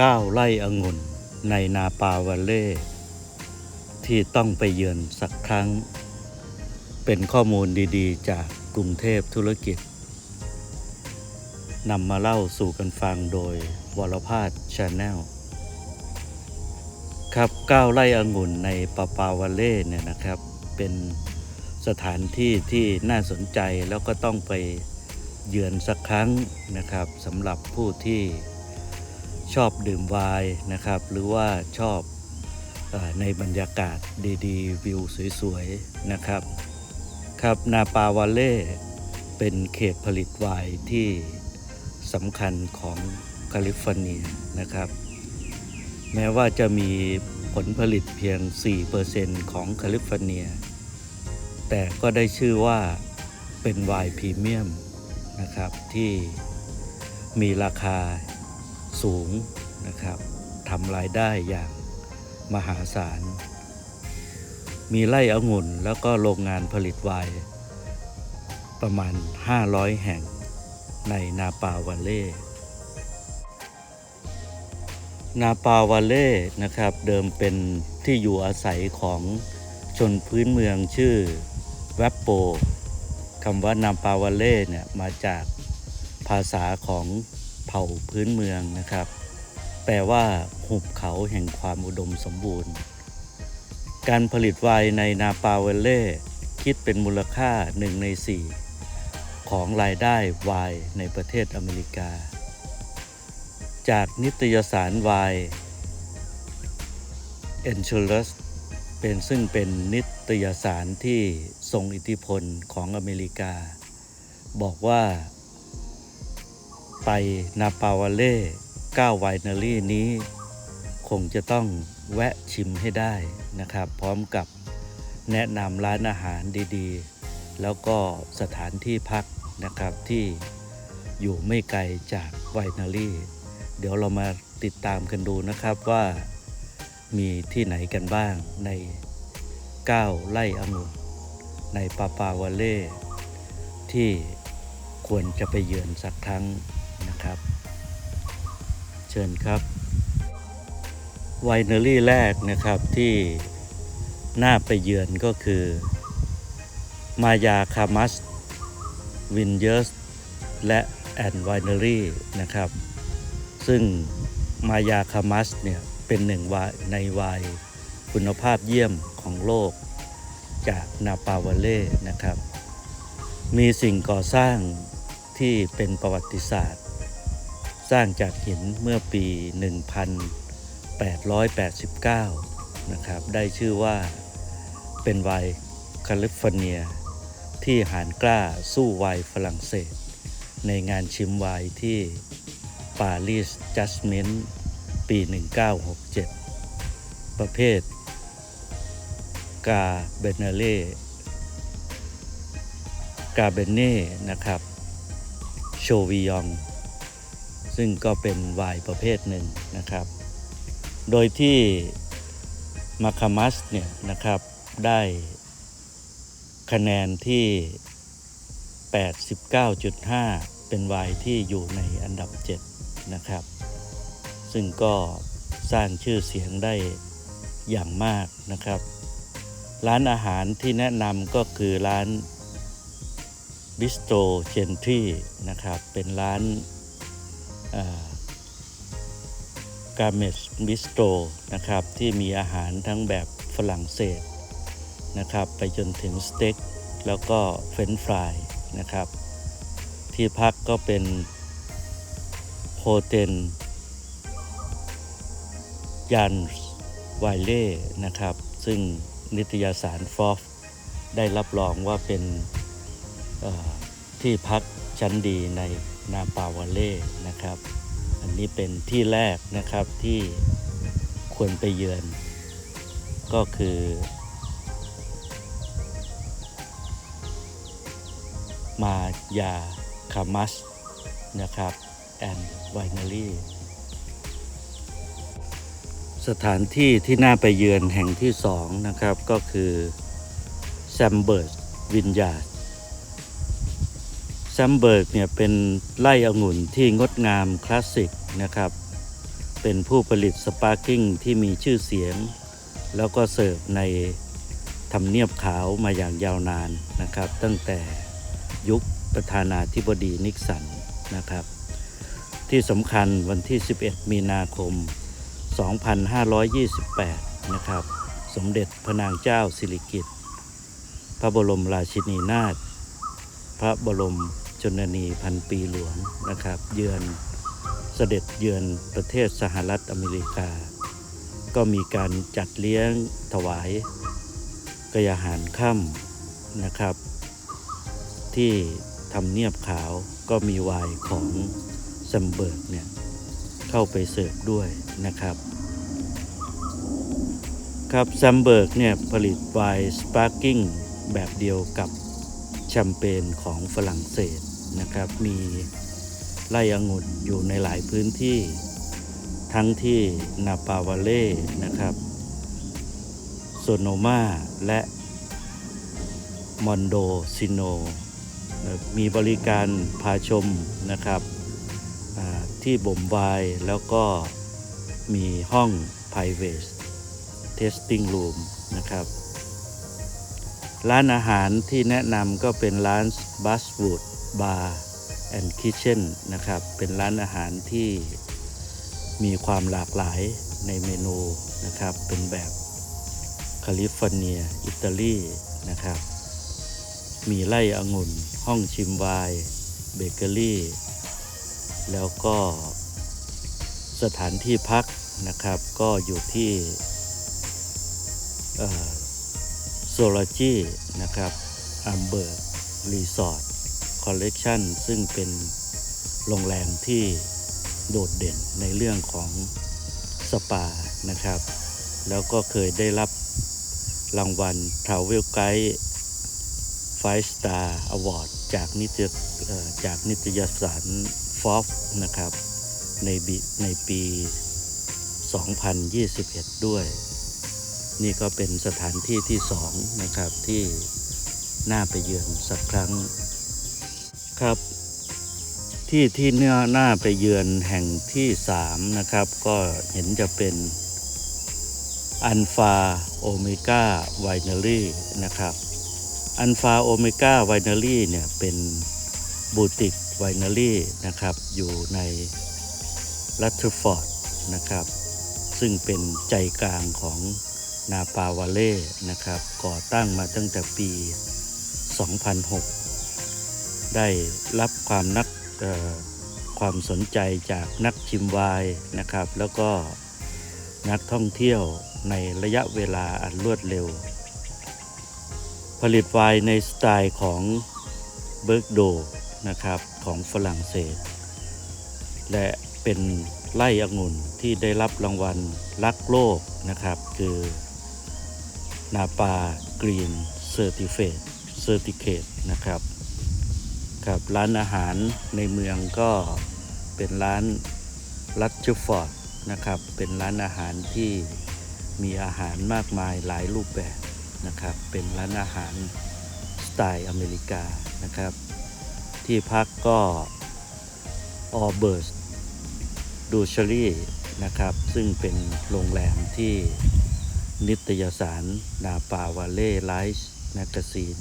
9 ไร่องุ่นในนาปาวาเล่ ที่ต้องไปเยือนสักครั้ง เป็นข้อมูลดีๆ จากกรุงเทพธุรกิจนำมาเล่าสู่กันฟังโดยวรพาสชาแนลครับ 9 ไร่องุ่นในปาปาวาเล่เนี่ยนะครับ เป็นสถานที่ที่น่าสนใจแล้วก็ต้องไปเยือนสักครั้งนะครับสำหรับผู้ที่ ชอบดื่มไวน์นะครับ หรือว่าชอบอในบรรยากาศดีๆ วิวสวยๆนะครับ ครับนาปาวาเล่เป็นเขตผลิตไวน์ที่สำคัญของแคลิฟอร์เนียนะครับ แม้ว่าจะมีผลผลิตเพียง 4%ของแคลิฟอร์เนีย แต่ก็ได้ชื่อว่าเป็นไวน์พรีเมียมนะครับที่มีราคา สูงนะครับทำรายได้อย่างมหาศาล มีไร่องุ่นแล้วก็โรงงานผลิตไวน์ประมาณ 500 แห่งในนาปาวาเล่ นาปาวาเล่นะครับเดิมเป็นที่อยู่อาศัยของชนพื้นเมืองชื่อแวปโปคำว่านาปาวาเล่เนี่ยมาจากภาษาของ เผ่าพื้นเมืองนะครับ แปลว่าหุบเขาแห่งความอุดมสมบูรณ์ การผลิตไวน์ในนาปาเวเล่คิดเป็นมูลค่าหนึ่งในสี่ของรายได้ไวน์ในประเทศอเมริกา จากนิตยสารไวาย e n c h u r u s เป็นซึ่งเป็นนิตยสารที่ทรงอิทธิพลของอเมริกา บอกว่า ไปนาปาวาเล่9ไวนารี่นี้ คงจะต้องแวะชิมให้ได้นะครับ พร้อมกับแนะนำร้านอาหารดีๆ แล้วก็สถานที่พักนะครับที่อยู่ไม่ไกลจากไวนารี่ เดี๋ยวเรามาติดตามกันดูนะครับว่ามีที่ไหนกันบ้างใน 9 ไร่องุ่นในปาปาวาเล่ที่ควรจะไปเยือนสักครั้ง นะครับ เชิญครับไวเนอรี่แรกนะครับที่น่าไปเยือนก็คือ มายาคามัสวินเยอร์สและแอนไวเนอรี่นะครับ ซึ่งมายาคามัสเนี่ยเป็นหนึ่งในวายคุณภาพเยี่ยมของโลก จากนาปาวาเล่นะครับ มีสิ่งก่อสร้างที่เป็นประวัติศาสตร์ สร้างจากหินเมื่อปี 1889 นะครับ ได้ชื่อว่าเป็นไวน์แคลิฟอร์เนีย ที่หารกล้าสู้ไวน์ฝรั่งเศส ในงานชิมไวน์ที่ปารีสจัสเมนต์ปี 1967 ประเภท กาเบเนเล่กาเบเน่นะครับ โชวิยอง ซึ่งก็เป็นไวน์ประเภทหนึ่งนะครับ โดยที่มาคามัสเนี่ยนะครับได้คะแนนที่ 89.5 เป็นไวน์ที่อยู่ในอันดับ 7 นะครับ ซึ่งก็สร้างชื่อเสียงได้อย่างมากนะครับ ร้านอาหารที่แนะนำก็คือร้านบิสโตเจนทรีนะครับ เป็นร้าน กาเมสบิสโตนะครับ ที่มีอาหารทั้งแบบฝรั่งเศสนะครับ ไปจนถึงสเต็กแล้วก็เฟรนฟรายนะครับ ที่พักก็เป็นโฮเทลยันไวเล่นะครับ ซึ่งนิตยสารฟอฟได้รับรองว่าเป็นที่พักชั้นดีใน นาปาวาเล่นะครับ อันนี้เป็นที่แรกนะครับที่ควรไปเยือน ก็คือ มายาคามัสนะครับแอนไวนารีสถานที่ที่น่าไปเยือนแห่งที่สองนะครับก็คือแซมเบิร์กวินยาด ซมเบิร์กเนี่ยเป็นไร่องุ่นที่งดงามคลาสสิกนะครับ เป็นผู้ผลิตสปาร์กิ้งที่มีชื่อเสียง แล้วก็เสิร์ฟในทำเนียบขาวมาอย่างยาวนานนะครับ ตั้งแต่ยุคประธานาธิบดีนิกสันนะครับ ที่สำคัญวันที่ 11 มีนาคม 2528 นะครับ สมเด็จพระนางเจ้าสิริกิติ์พระบรมราชินีนาถพระบรม ชนนีพันปีหลวงนะครับ เยือนเสด็จเยือนประเทศสหรัฐอเมริกา ก็มีการจัดเลี้ยงถวายกยาหารค่ำนะครับ ที่ทำเนียบขาวก็มีไวน์ของแซมเบิร์กเนี่ยเข้าไปเสิร์ฟด้วยนะครับ ครับแซมเบิร์กเนี่ยผลิตไวน์สปาร์กิ้งแบบเดียวกับแชมเปญของฝรั่งเศส นะครับ มีไร่องุ่นอยู่ในหลายพื้นที่ ทั้งที่นาปาวาเล่นะครับโซโนมาและมอนโดซิโน มีบริการพาชมนะครับที่บ่มไวน์แล้วก็มีห้อง private tasting room นะครับ ร้านอาหารที่แนะนำก็เป็นร้าน Buzzwood Bar and Kitchen นะครับ เป็นร้านอาหารที่มีความหลากหลายในเมนูนะครับ เป็นแบบแคลิฟอร์เนีย อิตาลีนะครับ มีไร่องุ่น ห้องชิมไวน์เบเกอรี่ แล้วก็สถานที่พักนะครับ ก็อยู่ที่โซโลจีนะครับอัมเบอร์รีสอร์ท คอลเลกชันซึ่งเป็นโรงแรมที่โดดเด่นในเรื่องของสปานะครับ แล้วก็เคยได้รับรางวัล Travel Guide 5 Star Award จากนิตยจากนิตยสาร Forbes นะครับ ในในปี 2021 ด้วย นี่ก็เป็นสถานที่ที่สองนะครับที่น่าไปเยือนสักครั้ง ครับ ที่ที่เนื้อหน้าไปเยือนแห่งที่สามนะครับ ก็เห็นจะเป็นอันฟาโอเมก้าไวเนอรี่นะครับอันฟาโอเมก้าไวเนอรี่เนี่ยเป็นบูติกไวเนอรี่นะครับ อยู่ในรัตเทอร์ฟอร์ดนะครับ ซึ่งเป็นใจกลางของนาปาวาเล่นะครับ ก่อตั้งมาตั้งแต่ปี 2006 ได้รับความนักความสนใจจากนักชิมไวน์นะครับ แล้วก็นักท่องเที่ยวในระยะเวลาอันรวดเร็ว ผลิตไวน์ในสไตล์ของเบิร์กโดนะครับของฝรั่งเศส และเป็นไล่องุ่นที่ได้รับรางวัลรักโลกนะครับ คือนาปากรีนเซอร์ติเฟตเซอร์ติเคตนะครับ ครับร้านอาหารในเมืองก็เป็นร้านลัตเชฟอร์ดนะครับ เป็นร้านอาหารที่มีอาหารมากมายหลายรูปแบบนะครับ เป็นร้านอาหารสไตล์อเมริกานะครับ ที่พักก็ออเบิร์สดูชรีนะครับ ซึ่งเป็นโรงแรมที่นิตยสารนาปาวาเล่ไลฟ์แมกกาซีน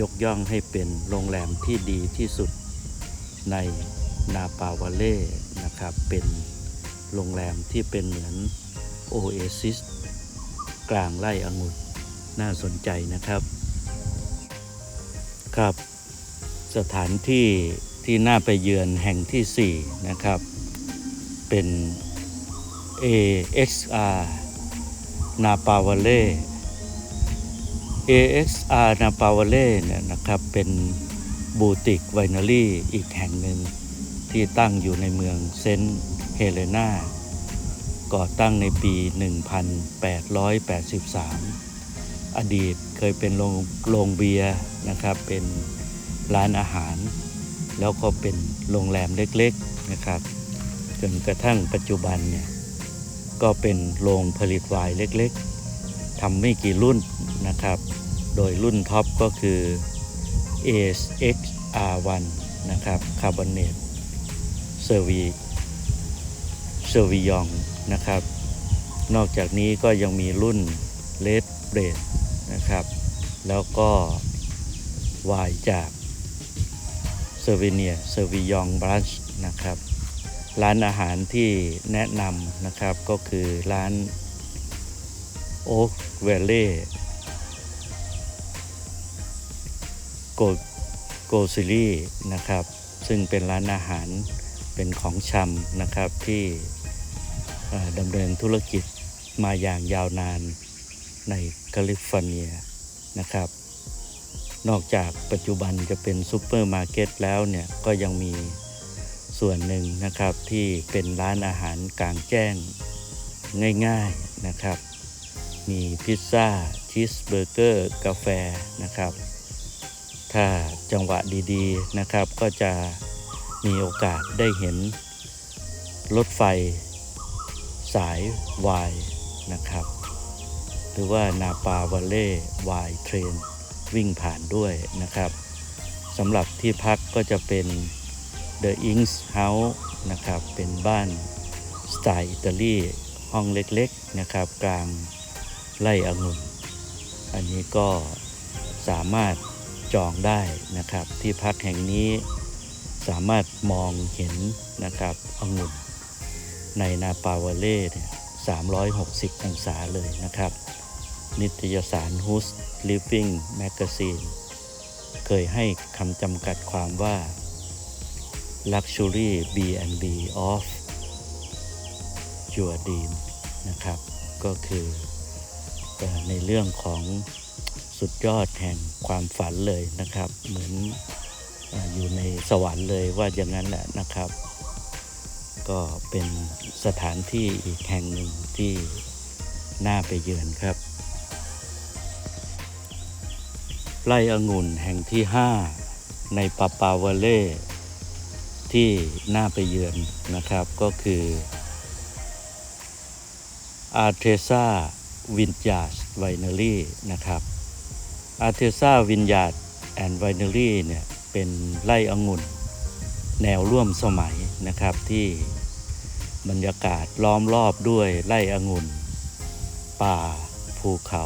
ยกย่องให้เป็นโรงแรมที่ดีที่สุดในนาปาวาเล่นะครับ เป็นโรงแรมที่เป็นเหมือนโอเอซิสกลางไร่องุ่นน่าสนใจนะครับ ครับ สถานที่ที่น่าไปเยือนแห่งที่ 4 นะครับ เป็น AXR นาปาวาเล่ AXR นาปาวาเล่เนี่ยนะครับเป็นบูติกไวนารี่อีกแห่งหนึ่งที่ตั้งอยู่ในเมืองเซนต์เฮเลนาก่อตั้งในปี 1883 อดีตเคยเป็นโรงโรงเบียร์นะครับ เป็นร้านอาหาร แล้วก็เป็นโรงแรมเล็กๆนะครับ จนกระทั่งปัจจุบันเนี่ย ก็เป็นโรงผลิตไวน์เล็กๆทำไม่กี่รุ่นนะครับ โดยรุ่นท็อปก็คือ ASX R1 นะครับคาร์บอนเนตเซอร์วีเซอร์วิยองนะครับ นอกจากนี้ก็ยังมีรุ่นเลดเบรดนะครับ แล้วก็วายจากเซอร์วิเนียเซอร์วิยองบรันช์นะครับ ร้านอาหารที่แนะนำนะครับก็คือร้านโอ๊กเวลเล่ โกโกซิลี่นะครับ ซึ่งเป็นร้านอาหารเป็นของชำนะครับที่ดำเนินธุรกิจมาอย่างยาวนานในแคลิฟอร์เนียนะครับ นอกจากปัจจุบันจะเป็นซูเปอร์มาร์เก็ตแล้วเนี่ยก็ยังมีส่วนหนึ่งนะครับที่เป็นร้านอาหารกลางแจ้งง่ายๆนะครับ มีพิซซ่าชีสเบอร์เกอร์ กาแฟนะครับ ถ้าจังหวะดีๆนะครับ ก็จะมีโอกาสได้เห็นรถไฟ สายวายนะครับ หรือว่านาปาวาเล่วายเทรนวิ่งผ่านด้วยนะครับสำหรับที่พักก็จะเป็น The Inks House นะครับ เป็นบ้านสไตล์อิตาลีห้องเล็กๆนะครับ กลางไร่องุ่น อันนี้ก็สามารถ จองได้นะครับ ที่พักแห่งนี้สามารถมองเห็นนะครับองุ่นในนาปาวาเล่เนี่ย360 องศาเลยนะครับ นิตยสาร Who's Living Magazine เคยให้คำจำกัดความว่า Luxury B&B of Your Dream นะครับ ก็คือในเรื่องของ สุดยอดแห่งความฝันเลยนะครับ เหมือนอยู่ในสวรรค์เลยว่าอย่างนั้นแหละนะครับ ก็เป็นสถานที่อีกแห่งหนึ่งที่น่าไปเยือนครับไร่องุ่นแห่งที่ 5 ในปาปาวาเล่ที่น่าไปเยือนนะครับก็คืออาร์เทซ่าวินยาร์ดไวเนอรี่นะครับ อาร์เทซ่าวินยาดแอนด์ไวเนอรี่เนี่ยเป็นไร่องุ่น แนวร่วมสมัยนะครับที่บรรยากาศล้อมรอบด้วยไร่องุ่น ป่าภูเขา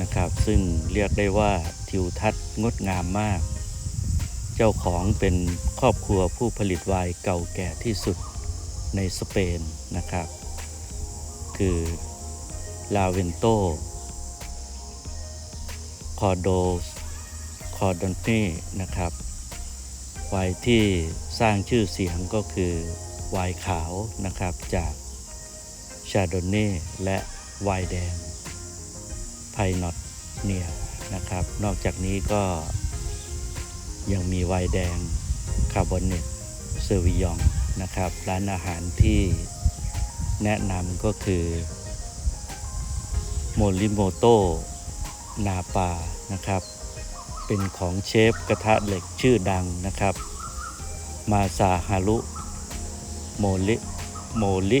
นะครับ ซึ่งเรียกได้ว่าทิวทัศน์งดงามมาก เจ้าของเป็นครอบครัวผู้ผลิตไวน์เก่าแก่ที่สุดในสเปนนะครับ คือลาเวนโต คอโดสคอดอนเน่นะครับไวน์ที่สร้างชื่อเสียงก็คือไวน์ขาวนะครับจากชาโดเน่และไวน์แดงไพนอตเนียนะครับ นอกจากนี้ก็ยังมีไวน์แดงคาร์บอเนตเซอร์วิยองนะครับ ร้านอาหารที่แนะนำก็คือโมริโมโต นาปานะครับ เป็นของเชฟกระทะเหล็กชื่อดังนะครับ มาซาฮารุโมริโมริ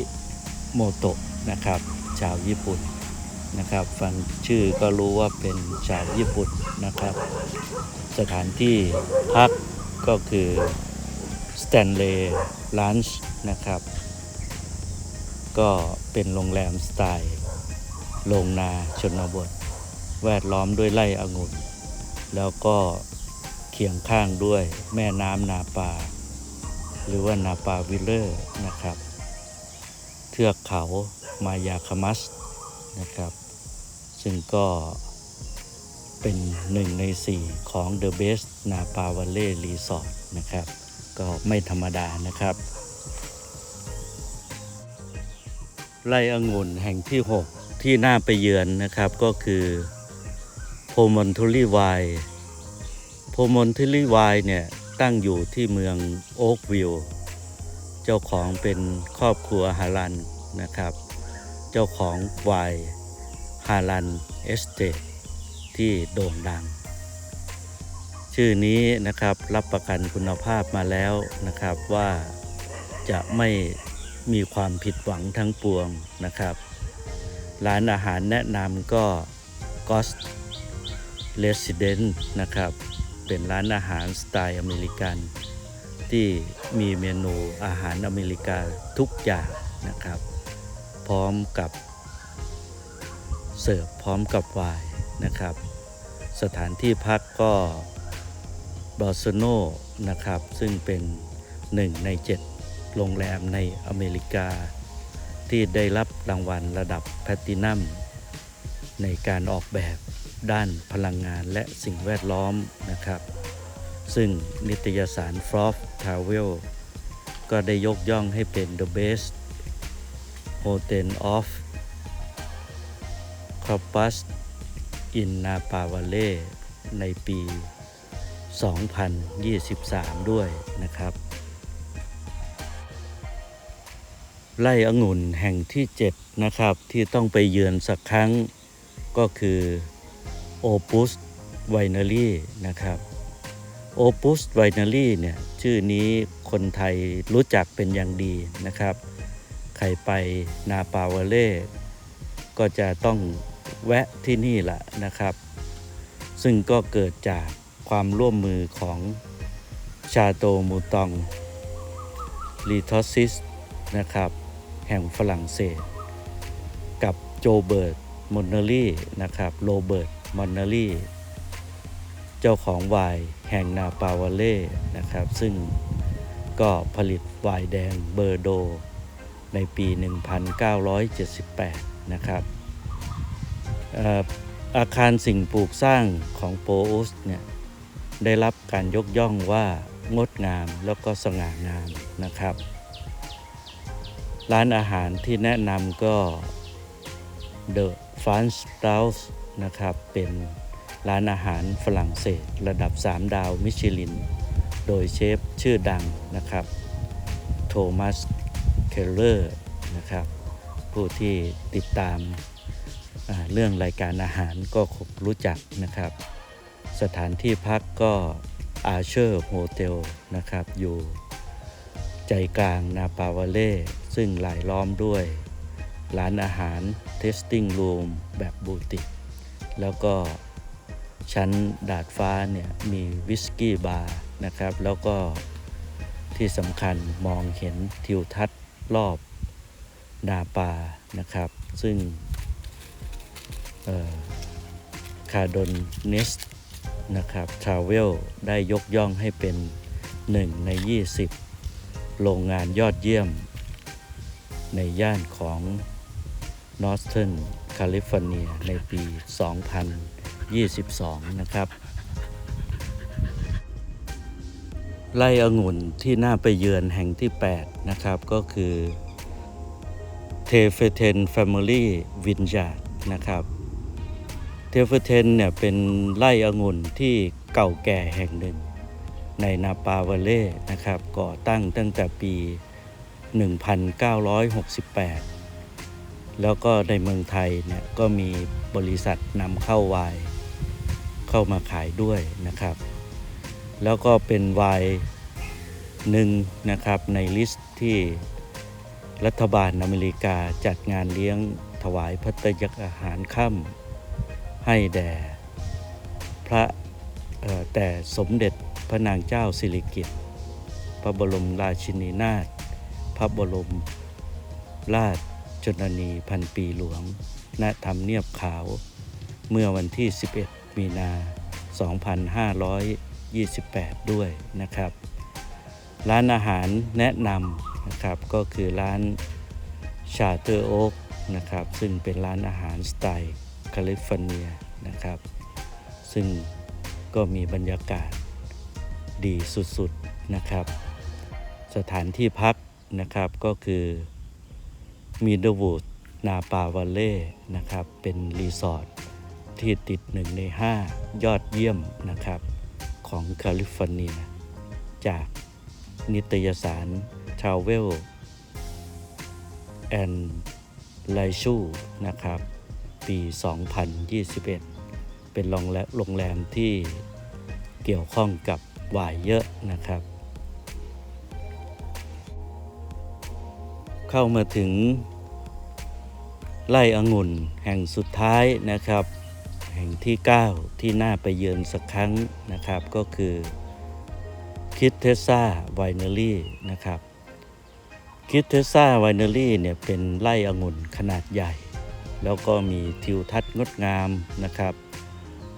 โมโตะนะครับ ชาวญี่ปุ่นนะครับ ฟังชื่อก็รู้ว่าเป็นชาวญี่ปุ่นนะครับ สถานที่พักก็คือสแตนเลย์ลันช์นะครับ ก็เป็นโรงแรมสไตล์ โรงนาชนบท แวดล้อมด้วยไร่องุ่น แล้วก็เคียงข้างด้วยแม่น้ำนาปาหรือว่านาปาวิลเลอร์นะครับ เทือกเขามายาคามัสนะครับ ซึ่งก็เป็นหนึ่งในสี่ของ The Best นาปาวัลเล่รีสอร์ทนะครับ ก็ไม่ธรรมดานะครับ ไร่องุ่นแห่งที่ 6 ที่น่าไปเยือนนะครับก็คือ มอนทูลี่ไวโพมอนทูลี่ไวเนี่ยตั้งอยู่ที่เมืองโอ๊กวิลเจ้าของเป็นครอบครัวฮาลันนะครับ เจ้าของไวน์ฮาลันเอสเตทที่โด่งดัง ชื่อนี้นะครับรับประกันคุณภาพมาแล้วนะครับว่าจะไม่มีความผิดหวังทั้งปวงนะครับ ร้านอาหารแนะนำก็กอส Resident นะครับ เป็นร้านอาหารสไตล์อเมริกัน ที่มีเมนูอาหารอเมริกาทุกอย่างนะครับ พร้อมกับเสิร์ฟพร้อมกับไวน์นะครับ สถานที่พักก็บอสโนนะครับ ซึ่งเป็นหนึ่งในเจ็ดโรงแรมในอเมริกา ที่ได้รับรางวัลระดับแพลตินัมในการออกแบบ ด้านพลังงานและสิ่งแวดล้อมนะครับ ซึ่งนิตยสาร f r o f Travel ก็ได้ยกย่องให้เป็น the best hotel of Corpus in Napa Valley ในปี 2023 ด้วยนะครับไร่องุ่นแห่งที่ 7 นะครับ ที่ต้องไปเยือนสักครั้งก็คือ Opus Winery นะครับ Opus Winery เนี่ยชื่อนี้คนไทยรู้จักเป็นอย่างดีนะครับ ใครไปนาปาวเล่ก็จะต้องแวะที่นี่แหละนะครับ ซึ่งก็เกิดจากความร่วมมือของชาโตมูตองลีทอซิสนะครับ แห่งฝรั่งเศส กับโจเบิร์ตมอนเนอรี่นะครับโรเบิร์ต มอนเนอรี่เจ้าของไวน์แห่งนาปาวาเล่นะครับ ซึ่งก็ผลิตไวน์แดงเบอร์โด ในปี 1978 นะครับเอ่ออาคารสิ่งปลูกสร้างของโปอุสเนี่ยได้รับการยกย่องว่างดงามแล้วก็สง่างามนะครับ ร้านอาหารที่แนะนำก็ The f r a n c h House นะครับ เป็นร้านอาหารฝรั่งเศส ระดับ 3 ดาวมิชลิน โดยเชฟชื่อดังนะครับ โทมัส เคลเลอร์นะครับ ผู้ที่ติดตามเรื่องรายการอาหารก็คงรู้จักนะครับ สถานที่พักก็อาเชอร์โฮเทลนะครับ อยู่ใจกลางนาปาวาเล่ ซึ่งหลายล้อมด้วย ร้านอาหารเทสติ้งรูมแบบบูติก แล้วก็ชั้นดาดฟ้าเนี่ยมีวิสกี้บาร์นะครับ แล้วก็ที่สำคัญมองเห็นทิวทัศน์รอบนาปานะครับ ซึ่งคาดอนเนสนะครับทราเวลได้ยกย่องให้เป็น 1 ใน 20 โรงงานยอดเยี่ยม ในย่านของนอสตัน Northern California ในปี 2022 นะครับไร่องุ่นที่น่าไปเยือนแห่งที่ 8 นะครับ ก็คือเทเฟเทน Family Vineyard นะครับเทเฟเทนเนี่ยเป็นไร่องุ่นที่เก่าแก่แห่งหนึ่ง ในนาปาวาเล่นะครับ ก่อตั้งตั้งแต่ปี 1968 แล้วก็ในเมืองไทยเนี่ยก็มีบริษัทนำเข้าไวน์เข้ามาขายด้วยนะครับ แล้วก็เป็นไวน์หนึ่งนะครับในลิสต์ที่รัฐบาลอเมริกาจัดงานเลี้ยงถวายพัตยาหารค่ำให้แด่พระแต่สมเด็จพระนางเจ้าสิริกิติ์พระบรมราชินีนาถพระบรมราช ชนนีพันปีหลวงณทำเนียบขาว เมื่อวันที่ 11 มีนา 2528 ด้วยนะครับ ร้านอาหารแนะนำนะครับก็คือร้านชาเตอร์โอ๊กนะครับซึ่งเป็นร้านอาหารสไตล์แคลิฟอร์เนียนะครับ ซึ่งก็มีบรรยากาศดีสุดๆนะครับ สถานที่พักนะครับก็คือ มีเดวูดนาปาวาเล่นะครับ เป็นรีสอร์ทที่ติดหนึ่งใน 5 ยอดเยี่ยมนะครับ ของแคลิฟอร์เนีย จากนิตยสาร Travel and l i s u นะครับ ปี 2021 เป็นโรงแรมโรงแรมที่เกี่ยวข้องกับวายเยอะนะครับ เข้ามาถึง ไร่องุ่นแห่งสุดท้ายนะครับ แห่งที่ 9 ที่น่าไปเยือนสักครั้งนะครับ ก็คือคิดเทซ่าไวเนอรี่นะครับคิดเทซ่าไวเนอรี่เนี่ยเป็นไร่องุ่นขนาดใหญ่ แล้วก็มีทิวทัศน์งดงามนะครับ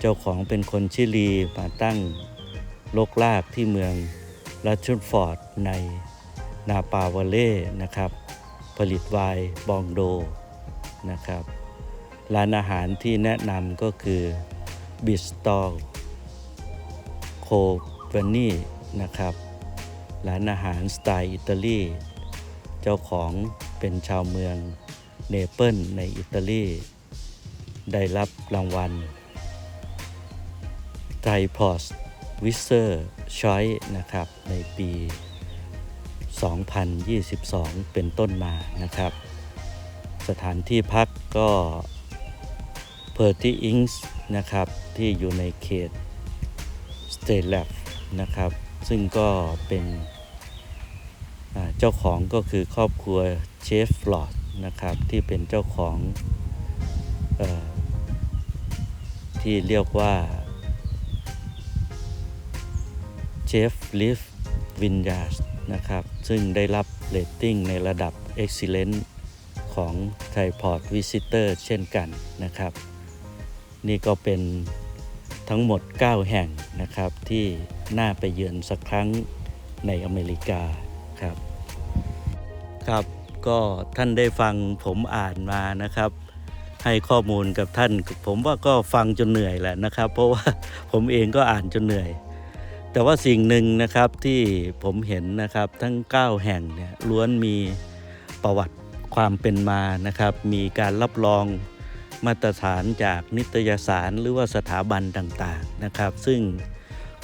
เจ้าของเป็นคนชิลีมาตั้งโลกลากที่เมืองลัชชุนฟอร์ดในนาปาวาเล่นะครับ ผลิตไวน์บองโด นะครับ ร้านอาหารที่แนะนำก็คือบิสตอลโคเวนี่นะครับ ร้านอาหารสไตล์อิตาลี เจ้าของเป็นชาวเมืองเนเปิลในอิตาลี ได้รับรางวัลไทพอสวิเซอร์ชอยนะครับ ในปี 2022 เป็นต้นมานะครับ สถานที่พักก็เพอร์ตี้อิงส์นะครับ ที่อยู่ในเขตสเตลฟนะครับ ซึ่งก็เป็นเจ้าของก็คือครอบครัวเชฟฟลอดนะครับ ที่เป็นเจ้าของออที่เรียกว่าเชฟลิฟวินยาสนะครับ ซึ่งได้รับเรตติ้งในระดับ Excellent ของ t r i p o d Visitor เช่นกันนะครับ นี่ก็เป็นทั้งหมด 9 แห่งนะครับที่น่าไปเยือนสักครั้งในอเมริกาครับ ครับก็ท่านได้ฟังผมอ่านมานะครับ ให้ข้อมูลกับท่าน ผมว่าก็ฟังจนเหนื่อยแหละนะครับ เพราะว่าผมเองก็อ่านจนเหนื่อย แต่ว่าสิ่งหนึ่งนะครับที่ผมเห็นนะครับทั้ง 9 แห่งเนี่ยล้วนมีประวัติ ความเป็นมานะครับ มีการรับรองมาตรฐานจากนิตยสารหรือว่าสถาบันต่างๆนะครับ ซึ่ง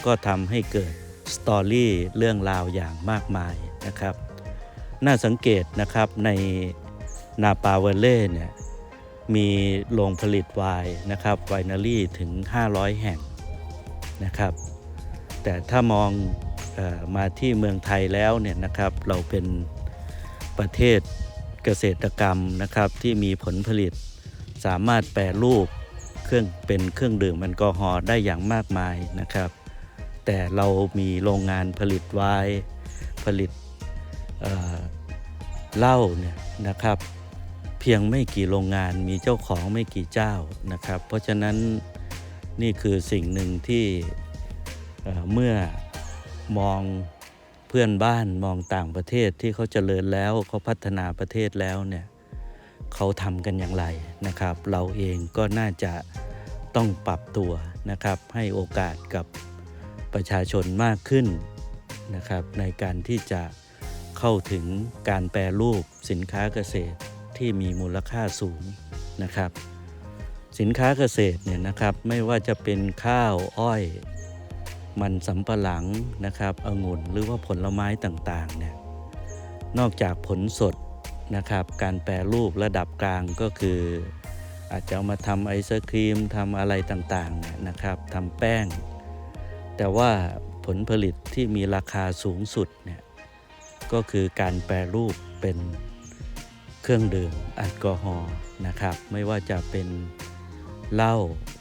ก็ทำให้เกิดสตอรี่เรื่องราวอย่างมากมายนะครับ น่าสังเกตนะครับในนาปาเวเล่เนี่ยมีโรงผลิตไวน์นะครับไวนารี่ถึง 500 แห่งนะครับ แต่ถ้ามองออมาที่เมืองไทยแล้วเนี่ยนะครับเราเป็นประเทศ เกษตรกรรมนะครับที่มีผลผลิต สามารถแปรรูปเครื่องเป็นเครื่องดื่มแอลกอฮอล์ได้อย่างมากมายนะครับ แต่เรามีโรงงานผลิตไวน์ผลิตเเหล้าเนี่ยนะครับ เพียงไม่กี่โรงงานมีเจ้าของไม่กี่เจ้านะครับ เพราะฉะนั้นนี่คือสิ่งหนึ่งที่เเมื่อมอง เพื่อนบ้านมองต่างประเทศที่เขาเจริญแล้วเขาพัฒนาประเทศแล้วเนี่ยเขาทำกันอย่างไรนะครับ เราเองก็น่าจะต้องปรับตัวนะครับ ให้โอกาสกับประชาชนมากขึ้นนะครับ ในการที่จะเข้าถึงการแปรรูปสินค้าเกษตรที่มีมูลค่าสูงนะครับ สินค้าเกษตรเนี่ยนะครับไม่ว่าจะเป็นข้าวอ้อย มันสำปะหลังนะครับองุ่นหรือว่าผลไม้ต่างๆเนี่ยนอกจากผลสดนะครับ การแปรรูประดับกลางก็คือ อาจจะเอามาทำไอศครีมทำอะไรต่างๆเนี่ยนะครับทำแป้ง แต่ว่าผลผลิตที่มีราคาสูงสุดเนี่ยก็คือการแปรรูปเป็นเครื่องดื่มแอลกอฮอล์นะครับ ไม่ว่าจะเป็นเหล้า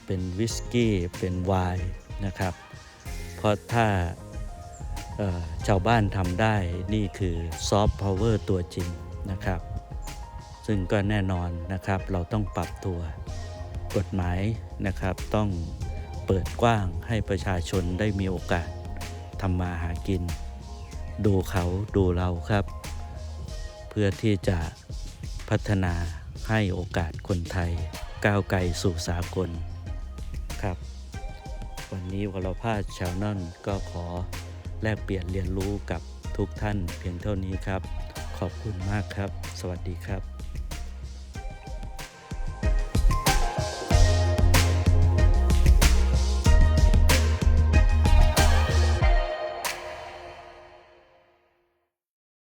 เป็นวิสกี้ เป็นไวน์นะครับ ราะถ้าชาวบ้านทำได้นี่คือซอฟต์พาวเวอร์ตัวจริงนะครับ ซึ่งก็แน่นอนนะครับเราต้องปรับตัวกฎหมายนะครับ ต้องเปิดกว้างให้ประชาชนได้มีโอกาสทำมาหากิน ดูเขาดูเราครับ เพื่อที่จะพัฒนาให้โอกาสคนไทย ก้าวไกลสู่สากลครับ วันนี้วรภาสชาวนอนก็ขอแลกเปลี่ยนเรียนรู้กับทุกท่านเพียงเท่านี้ครับ ขอบคุณมากครับ สวัสดีครับ